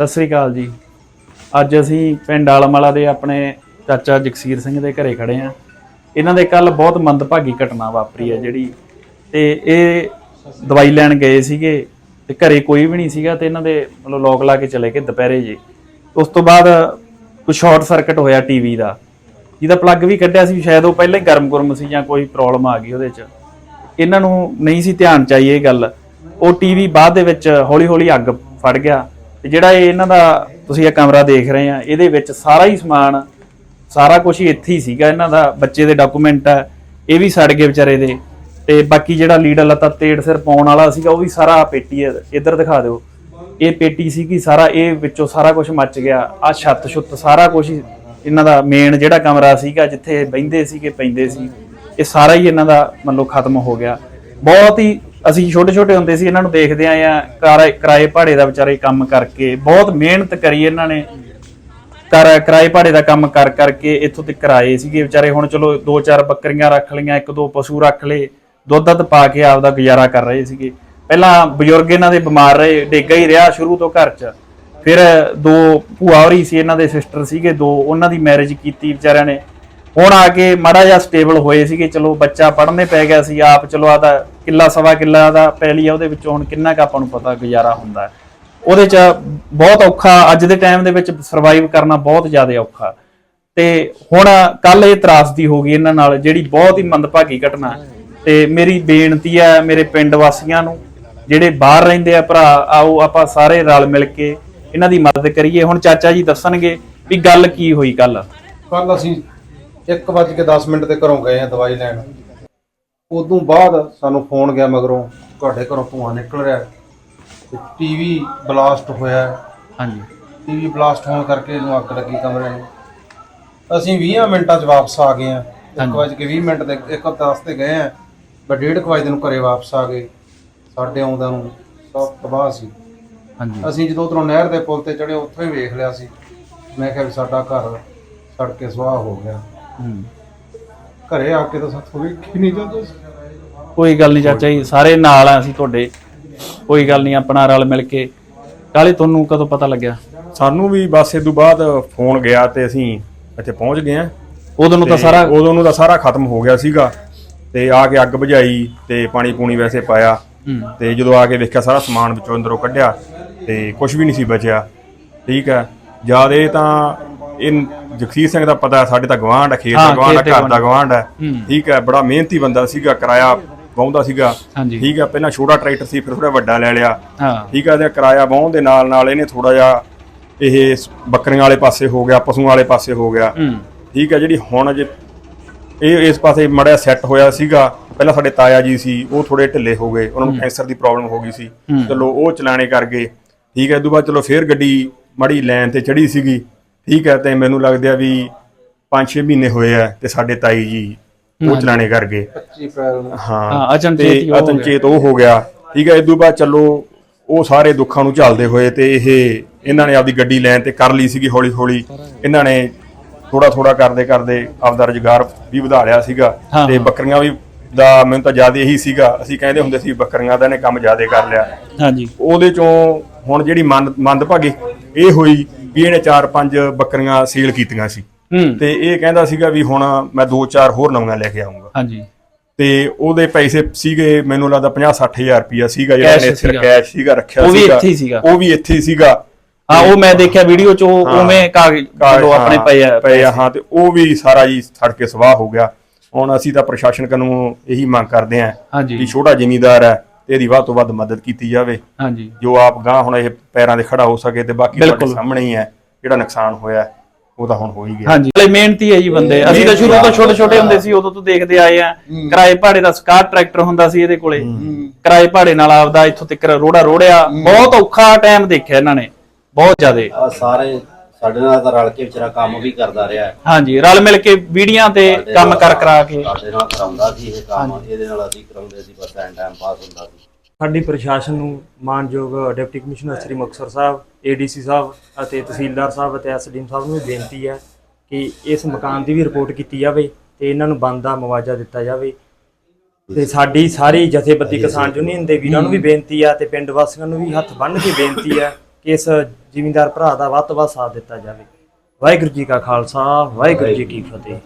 ਸਤਿ ਸ੍ਰੀ ਅਕਾਲ ਜੀ। ਅੱਜ ਅਸੀਂ ਪਿੰਡ ਆਲਮਵਾਲਾ ਦੇ ਆਪਣੇ ਚਾਚਾ ਜਗਸੀਰ ਸਿੰਘ ਦੇ ਘਰੇ ਖੜੇ ਆ ਇਹਨਾਂ ਦੇ ਕੱਲ ਬਹੁਤ ਮੰਦਭਾਗੀ ਘਟਨਾ ਵਾਪਰੀ ਹੈ ਜਿਹੜੀ ਤੇ ਇਹ ਦਵਾਈ ਲੈਣ ਗਏ ਸੀਗੇ ਤੇ ਘਰੇ ਕੋਈ ਵੀ ਨਹੀਂ ਸੀਗਾ ਤੇ ਇਹਨਾਂ ਦੇ ਮਤਲਬ ਲੋਕ ਲਾ ਕੇ ਚਲੇ ਗਏ ਦੁਪਹਿਰੇ ਜੀ। ਉਸ ਤੋਂ ਬਾਅਦ ਕੋਈ ਸ਼ਾਰਟ ਸਰਕਟ ਹੋਇਆ ਟੀਵੀ ਦਾ। ਜਿਹਦਾ ਪਲੱਗ ਵੀ ਕੱਢਿਆ ਸੀ, ਸ਼ਾਇਦ ਉਹ ਪਹਿਲਾਂ ਹੀ ਗਰਮ-ਗਰਮ ਸੀ ਜਾਂ ਕੋਈ ਪ੍ਰੋਬਲਮ ਆ ਗਈ ਉਹਦੇ 'ਚ। ਇਹਨਾਂ ਨੂੰ ਨਹੀਂ ਸੀ ਧਿਆਨ ਚਾਹੀਏ ਇਹ ਗੱਲ। ਉਹ ਟੀਵੀ ਬਾਅਦ ਦੇ ਵਿੱਚ ਹੌਲੀ-ਹੌਲੀ ਅੱਗ ਫੜ ਗਿਆ। ਤੇ ਜਿਹੜਾ ਇਹ ਇਹਨਾਂ ਦਾ ਤੁਸੀਂ ਇਹ ਕਮਰਾ ਦੇਖ ਰਹੇ ਆ, ਇਹਦੇ ਵਿੱਚ ਸਾਰਾ ਹੀ ਸਮਾਨ, ਸਾਰਾ ਕੁਝ ਇੱਥੇ ਹੀ ਸੀਗਾ ਇਹਨਾਂ ਦਾ, ਬੱਚੇ ਦੇ ਡਾਕੂਮੈਂਟ ਆ, ਇਹ ਵੀ ਸੜ ਗਏ ਵਿਚਾਰੇ ਦੇ। ਤੇ ਬਾਕੀ ਜਿਹੜਾ ਲੀਡਰ ਲੱਤਾ ਤੇੜ ਸਿਰ ਪਾਉਣ ਵਾਲਾ ਸੀਗਾ, ਉਹ ਵੀ ਸਾਰਾ ਪੇਟੀ ਹੈ ਇੱਧਰ ਦਿਖਾ ਦਿਓ। ਇਹ ਪੇਟੀ ਸੀਗੀ, ਸਾਰਾ ਇਹ ਵਿੱਚੋਂ ਸਾਰਾ ਕੁਝ ਮੱਚ ਗਿਆ ਆ ਛੱਤ ਛੁੱਤ ਸਾਰਾ ਕੁਝ ਇਹਨਾਂ ਦਾ ਮੇਨ ਜਿਹੜਾ ਕਮਰਾ ਸੀਗਾ, ਜਿੱਥੇ ਬਹਿੰਦੇ ਸੀਗੇ, ਪੈਂਦੇ ਸੀ, ਇਹ ਸਾਰਾ ਹੀ ਇਹਨਾਂ ਦਾ ਮੰਨ ਲਓ ਖਤਮ ਹੋ ਗਿਆ। ਬਹੁਤ ਹੀ ਅਸੀਂ ਛੋਟੇ ਛੋਟੇ ਹੁੰਦੇ ਸੀ, ਇਹਨਾਂ ਨੂੰ ਦੇਖਦੇ ਆਏ ਆ ਕਿਰਾਏ ਭਾੜੇ ਦਾ ਵਿਚਾਰੇ ਕੰਮ ਕਰਕੇ, ਬਹੁਤ ਮਿਹਨਤ ਕਰੀ ਇਹਨਾਂ ਨੇ। ਕਰ ਕਿਰਾਏ ਭਾੜੇ ਦਾ ਕੰਮ ਕਰ ਕਰਕੇ ਇੱਥੋਂ ਤੱਕ ਆਏ ਸੀਗੇ। ਵਿਚਾਰੇ ਹੁਣ ਚਲੋ ਦੋ ਚਾਰ ਬੱਕਰੀਆਂ ਰੱਖ ਲਈਆਂ, ਇੱਕ ਦੋ ਪਸ਼ੂ ਰੱਖ ਲਏ, ਦੁੱਧ ਦੱਧ ਪਾ ਕੇ ਆਪਦਾ ਗੁਜ਼ਾਰਾ ਕਰ ਰਹੇ ਸੀਗੇ। ਪਹਿਲਾਂ ਬਜ਼ੁਰਗ ਇਹਨਾਂ ਦੇ ਬਿਮਾਰ ਰਹੇ, ਡੇਗਾ ਹੀ ਰਿਹਾ ਸ਼ੁਰੂ ਤੋਂ ਘਰ 'ਚ। ਫਿਰ ਦੋ ਭੂਆ ਹੋਰੀ ਸੀ, ਇਹਨਾਂ ਦੇ ਸਿਸਟਰ ਸੀਗੇ, ਦੋ, ਉਹਨਾਂ ਦੀ ਮੈਰਿਜ ਕੀਤੀ ਵਿਚਾਰਿਆਂ ਨੇ। ਹੁਣ ਆ ਕੇ ਮਾੜਾ ਜਿਹਾ ਸਟੇਬਲ ਹੋਏ ਸੀਗੇ, ਚਲੋ ਬੱਚਾ ਪੜ੍ਹਨੇ ਪੈ ਗਿਆ ਸੀ, ਆਪ ਚਲੋ ਆਦਾ ਕਿੱਲਾ ਸਵਾ ਕਿੱਲਾ ਦਾ ਪੈਲੀ ਆ ਉਹਦੇ ਵਿੱਚੋਂ ਹੁਣ ਕਿੰਨਾ ਕੁ ਆਪਾਂ ਨੂੰ ਪਤਾ ਗੁਜ਼ਾਰਾ ਹੁੰਦਾ ਹੈ। ਉਹਦੇ 'ਚ ਬਹੁਤ ਔਖਾ, ਅੱਜ ਦੇ ਟਾਈਮ ਦੇ ਵਿੱਚ ਸਰਵਾਈਵ ਕਰਨਾ ਬਹੁਤ ਜ਼ਿਆਦਾ ਔਖਾ। ਤੇ ਹੁਣ ਕੱਲ ਇਹ ਤਰਾਸਦੀ ਹੋ ਗਈ ਇਹਨਾਂ ਨਾਲ, ਜਿਹੜੀ ਬਹੁਤ ਹੀ ਮੰਦਭਾਗੀ ਘਟਨਾ। ਤੇ ਮੇਰੀ ਬੇਨਤੀ ਹੈ ਮੇਰੇ ਪਿੰਡ ਵਾਸੀਆਂ ਨੂੰ, ਜਿਹੜੇ ਬਾਹਰ ਰਹਿੰਦੇ ਆ ਭਰਾ, ਆਓ ਆਪਾਂ ਸਾਰੇ ਰਲ ਮਿਲ ਕੇ ਇਹਨਾਂ ਦੀ ਮਦਦ ਕਰੀਏ। ਹੁਣ ਚਾਚਾ ਜੀ ਦੱਸਣਗੇ ਵੀ ਗੱਲ ਕੀ ਹੋਈ ਕੱਲ ਕੱਲ ਅਸੀਂ 1:10 ਮਿੰਟ ਤੇ ਘਰੋਂ ਗਏ ਆ ਦਵਾਈ ਲੈਣ। ਉਦੋਂ ਬਾਅਦ ਸਾਨੂੰ ਫੋਨ ਗਿਆ ਮਗਰੋਂ ਤੁਹਾਡੇ ਘਰੋਂ ਧੂੰਆਂ ਨਿਕਲ ਰਿਹਾ। ਤੇ ਟੀਵੀ ਬਲਾਸਟ ਹੋਇਆ। ਹਾਂਜੀ। ਟੀਵੀ ਬਲਾਸਟ ਹੋਣ ਕਰਕੇ ਇਹਨੂੰ ਅੱਗ ਲੱਗੀ ਕਮਰੇ ਨੂੰ। ਅਸੀਂ 20 ਮਿੰਟਾਂ 'ਚ ਵਾਪਸ ਆ ਗਏ ਆ 1:20 ਮਿੰਟ ਤੇ 1:10 ਤੇ ਗਏ ਆ ਪਰ 1:30 ਵਜੇ ਨੂੰ ਘਰੇ ਵਾਪਸ ਆ ਗਏ। ਸਾਡੇ ਆਉਂਦਾ ਨੂੰ ਸਭ ਤਬਾਹ ਸੀ। ਹਾਂਜੀ। ਅਸੀਂ ਜਦੋਂ ਉਧਰੋਂ ਨਹਿਰ ਦੇ ਪੁਲ ਤੇ ਚੜੇ ਉੱਥੋਂ ਹੀ ਵੇਖ ਲਿਆ ਸੀ। ਮੈਂ ਕਿਹਾ ਵੀ ਸਾਡਾ ਘਰ ਸੜ ਕੇ ਸੁਆਹ ਹੋ ਗਿਆ। ਘਰੇ ਆ ਕੇ ਤਾਂ ਸਾਥੋਂ ਵੇਖੀ ਨਹੀਂ ਜਾਂਦਾ ਕੋਈ ਗੱਲ ਨਹੀਂ ਚਾਚਾ ਜੀ ਸਾਰੇ ਨਾਲ ਆ ਅਸੀਂ ਤੁਹਾਡੇ। ਕੋਈ ਗੱਲ ਨਹੀਂ ਆਪਣਾ ਰਲ ਮਿਲ ਕੇ। ਕਾਲੇ ਤੁਹਾਨੂੰ ਕਦੋਂ ਪਤਾ ਲੱਗਿਆ? ਸਾਨੂੰ ਵੀ ਬਸ ਇਹ ਤੋਂ ਬਾਅਦ ਫੋਨ ਗਿਆ ਤੇ ਅਸੀਂ ਇੱਥੇ ਪਹੁੰਚ ਗਏ ਆ ਉਦੋਂ ਨੂੰ ਤਾਂ ਸਾਰਾ ਉਦੋਂ ਨੂੰ ਤਾਂ ਸਾਰਾ ਖਤਮ ਹੋ ਗਿਆ ਸੀਗਾ। ਤੇ ਆ ਕੇ ਅੱਗ ਬੁਝਾਈ ਤੇ ਪਾਣੀ ਪੂਣੀ ਵੈਸੇ ਪਾਇਆ। ਹੂੰ। ਤੇ ਜਦੋਂ ਆ ਕੇ ਵੇਖਿਆ ਸਾਰਾ ਸਮਾਨ ਵਿੱਚੋਂ ਅੰਦਰੋਂ ਕੱਢਿਆ ਤੇ ਕੁਝ ਵੀ ਨਹੀਂ ਸੀ ਬਚਿਆ। ਠੀਕ ਹੈ। ਇਹ ਤਾਂ ਇਹ ਜਗਸੀਰ ਸਿੰਘ ਦਾ ਪਤਾ ਸਾਡੇ ਤਾਂ ਗਵਾਂਢ ਖੇਤ ਹਾਂ, ਦਾ ਗਵਾਂਢ ਹੈ ਖੇਤ ਦੇ ਘਰ ਦਾ ਗਵਾਂਢ ਹੈ। ਠੀਕ ਹੈ ਬੜਾ ਮਿਹਨਤੀ ਬੰਦਾ ਸੀਗਾ ਕਿਰਾਇਆ ਵਾਹੁੰਦਾ ਸੀਗਾ। ਹਾਂਜੀ। ਠੀਕ ਹੈ ਪਹਿਲਾਂ ਛੋਟਾ ਟਰੈਕਟਰ ਸੀ ਫਿਰ ਥੋੜਾ ਵੱਡਾ ਲੈ ਲਿਆ। ਹਾਂ। ਠੀਕ ਹੈ ਤੇ ਕਿਰਾਇਆ ਵਾਹੁਣ ਦੇ ਨਾਲ ਨਾਲ ਇਹਨੇ ਥੋੜਾ ਜਿਹਾ ਇਹ ਸ- ਬੱਕਰੀਆਂ ਵਾਲੇ ਪਾਸੇ ਹੋ ਗਿਆ ਪਸ਼ੂਆਂ ਵਾਲੇ ਪਾਸੇ ਹੋ ਗਿਆ। ਹੂੰ। ਠੀਕ ਹੈ ਜਿਹੜੀ ਹੁਣ ਜੇ ਇਹ ਇਸ ਪਾਸੇ ਮੜਿਆ ਸੈੱਟ ਹੋਇਆ ਸੀਗਾ ਪਹਿਲਾਂ ਸਾਡੇ ਤਾਇਆ ਜੀ ਸੀ ਉਹ ਥੋੜੇ ਢਿੱਲੇ ਹੋ ਗਏ ਉਹਨਾਂ ਨੂੰ ਕੈਂਸਰ ਦੀ ਪ੍ਰੋਬਲਮ ਹੋ ਗਈ ਸੀ। ਚਲੋ ਉਹ ਚਲਾਣੇ ਕਰ ਗਏ। ਠੀਕ ਹੈ ਇਹ ਤੋਂ ਬਾਅਦ ਚਲੋ ਫੇਰ ਗੱਡੀ ਮੜੀ ਲਾਈਨ ਤੇ ਚੜੀ ਸੀਗੀ। ਠੀਕ ਹੈ ਤੇ ਮੈਨੂੰ ਲੱਗਦਾ ਵੀ 5-6 ਮਹੀਨੇ ਹੋਏ ਆ ਤੇ ਸਾਡੇ ਤਾਈ ਜੀ ਉਹ ਚਲਾਣੇ ਕਰ ਗਏ। 25 ਅਪ੍ਰੈਲ ਨੂੰ। ਹਾਂ ਹਾਂ ਅਚਨਚੇਤ ਹੀ ਉਹ ਹੋ ਗਿਆ। ਅਚਨਚੇਤ ਉਹ ਹੋ ਗਿਆ। ਠੀਕ ਹੈ ਇਸ ਤੋਂ ਬਾਅਦ ਚਲੋ ਉਹ ਸਾਰੇ ਦੁੱਖਾਂ ਨੂੰ ਝੱਲਦੇ ਹੋਏ ਤੇ ਇਹ ਇਹਨਾਂ ਨੇ ਆਪਦੀ ਗੱਡੀ ਲੈਣ ਤੇ ਕਰ ਲਈ ਸੀਗੀ ਹੌਲੀ ਹੌਲੀ ਇਹਨਾਂ ਨੇ ਥੋੜਾ ਥੋੜਾ ਕਰਦੇ ਕਰਦੇ ਆਪਦਾ ਰੁਜ਼ਗਾਰ ਵੀ ਵਧਾ ਲਿਆ ਸੀਗਾ। ਤੇ। ਬੱਕਰੀਆਂ ਵੀ ਦਾ ਮੈਨੂੰ ਤਾਂ ਜ਼ਿਆਦਾ ਇਹੀ ਸੀਗਾ। ਅਸੀਂ ਕਹਿੰਦੇ ਹੁੰਦੇ ਸੀ ਬੱਕਰੀਆਂ ਦਾ ਇਹਨੇ ਕੰਮ ਜ਼ਿਆਦਾ ਕਰ ਲਿਆ। ਹਾਂਜੀ। ਉਹਦੇ ਚੋਂ ਹੁਣ ਜਿਹੜੀ ਮੰਦ ਮੰਦਭਾਗੀ ਇਹ ਹੋਈ ਵੀ ਇਹਨੇ 4-5 ਬੱਕਰੀਆਂ ਸੀਲ ਕੀਤੀਆਂ ਸੀ ਹੂੰ ਤੇ ਇਹ ਕਹਿੰਦਾ ਸੀਗਾ ਵੀ ਹੁਣ ਮੈਂ 2-4 ਹੋਰ ਨਵੀਆਂ ਲੈ ਕੇ ਆਉਂਗਾ ਹਾਂਜੀ ਤੇ ਉਹਦੇ ਪੈਸੇ ਸੀਗੇ ਮੈਨੂੰ ਲੱਗਦਾ 50 ਹਜ਼ਾਰ ਰੁਪਇਆ ਸੀਗਾ ਜਿਹੜਾ ਇੱਥੇ ਸੀਗਾ। ਕੈਸ਼ ਸੀਗਾ ਰੱਖਿਆ ਉਹ ਵੀ ਸੀਗਾ। ਇੱਥੇ ਹੀ ਸੀਗਾ। ਉਹ ਵੀ ਇੱਥੇ ਹੀ ਸੀਗਾ ਹਾਂ ਉਹ ਮੈਂ ਦੇਖਿਆ ਵੀਡੀਓ ਚ ਉਹ। ਉਵੇਂ ਕਾਗਜ਼ ਲੋ ਆਪਣੇ ਪਏ ਆ ਪਏ ਆ ਹਾਂ ਤੇ ਉਹ ਵੀ ਸਾਰਾ ਜੀ ਸੜ ਕੇ ਸਵਾਹ ਹੋ ਗਿਆ ਹੁਣ ਅਸੀਂ ਤਾਂ ਪ੍ਰਸ਼ਾਸਨ ਨੂੰ ਇਹੀ ਮੰਗ ਕਰਦੇ ਆਂ ਵੀ ਛੋਟਾ ਜ਼ਿਮੀਂਦਾਰ ਹੈ ਇਹਦੀ ਵੱਧ ਤੋਂ ਵੱਧ ਮਦਦ ਕੀਤੀ ਜਾਵੇ। ਹਾਂਜੀ। ਜੋ ਆਪ ਗਾਂ ਹੁਣ ਇਹ ਪੈਰਾਂ ਤੇ ਖੜਾ ਹੋ ਸਕੇ ਤੇ ਬਾਕੀ ਤੁਹਾਡੇ ਬਿਲਕੁਲ। ਸਾਹਮਣੇ ਹੀ ਹੈ ਜਿਹੜਾ ਨੁਕਸਾਨ ਹੋਇਆ ਹੈ, ਉਹ ਤਾਂ ਹੁਣ ਹੋ ਹੀ ਗਿਆ। ਹਾਂਜੀ। ਹਲੇ ਮਿਹਨਤੀ ਹੈ ਜੀ ਬੰਦੇ। ਅਸੀਂ ਤਾਂ ਸ਼ੁਰੂ ਤੋਂ ਛੋਟੇ ਛੋਟੇ ਹੁੰਦੇ ਸੀ ਉਦੋਂ ਤੋਂ ਦੇਖਦੇ ਆਏ ਆ। ਕਿਰਾਏ ਭਾੜੇ ਦਾ ਸਕਾਰ ਟਰੈਕਟਰ ਹੁੰਦਾ ਸੀ ਇਹਦੇ ਕੋਲੇ। ਕਿਰਾਏ ਭਾੜੇ ਨਾਲ ਆਪਦਾ ਇੱਥੋਂ ਤੱਕ ਰੋੜਾ ਰੋੜਿਆ। ਬਹੁਤ ਔਖਾ ਟਾਈਮ ਦੇਖਿਆ ਇਹਨਾਂ ਨੇ। ਬਹੁਤ ਜ਼ਿਆਦੇ। ਆ ਸਾਰੇ ਸਾਡੇ ਨਾਲ ਤਾਂ ਰਲ ਕੇ ਵਿਚਾਰਾ ਕੰਮ ਵੀ ਕਰਦਾ ਰਿਹਾ ਹੈ। ਹਾਂਜੀ ਰਲ ਮਿਲ ਕੇ ਵੀਡੀਆਂ ਤੇ ਸਾਡੇ ਕੰਮ ਨਾਲ- ਕਰ ਕਰਾ ਕੇ। ਸਾਡੇ ਨਾਲ ਕਰਾਉਂਦਾ ਸੀ ਇਹ ਕੰਮ ਇਹਦੇ ਨਾਲ ਅਸੀਂ ਕਰਾਉਂਦੇ ਸੀ ਬਸ ਟਾਈਮ ਟਾਈਮ ਪਾਸ ਹੁੰਦਾ ਸੀ। ਸਾਡੀ ਪ੍ਰਸ਼ਾਸਨ ਨੂੰ ਮਾਨਯੋਗ deputy commissioner Sri Muktsar Sahib ADC ਸਾਹਿਬ ਅਤੇ ਤਹਿਸੀਲਦਾਰ ਸਾਹਿਬ ਅਤੇ ਐਸਡੀਐਮ ਸਾਹਿਬ ਨੂੰ ਵੀ ਬੇਨਤੀ ਹੈ ਕਿ ਇਸ ਮਕਾਨ ਦੀ ਵੀ ਰਿਪੋਰਟ ਕੀਤੀ ਜਾਵੇ ਤੇ ਇਹਨਾਂ ਨੂੰ ਬਣਦਾ ਮੁਆਵਜ਼ਾ ਦਿੱਤਾ ਜਾਵੇ। ਤੇ ਸਾਡੀ ਸਾਰੀ ਜਥੇਬੰਦੀ ਕਿਸਾਨ ਯੂਨੀਅਨ ਦੇ ਵੀਰਾਂ ਨੂੰ ਵੀ ਬੇਨਤੀ ਆ ਤੇ ਪਿੰਡ ਵਾਸੀਆਂ ਨੂੰ ਵੀ ਹੱਥ ਬੰਨ੍ਹ ਕੇ ਬੇਨਤੀ ਆ ਕਿ ਇਸ ਜ਼ਿਮੀਂਦਾਰ ਭਰਾ ਦਾ ਵੱਧ ਤੋਂ ਵੱਧ ਸਾਥ ਦਿੱਤਾ ਜਾਵੇ। ਵਾਹਿਗੁਰੂ ਜੀ ਕਾ ਖਾਲਸਾ, ਵਾਹਿਗੁਰੂ ਜੀ ਕੀ ਫਤਿਹ।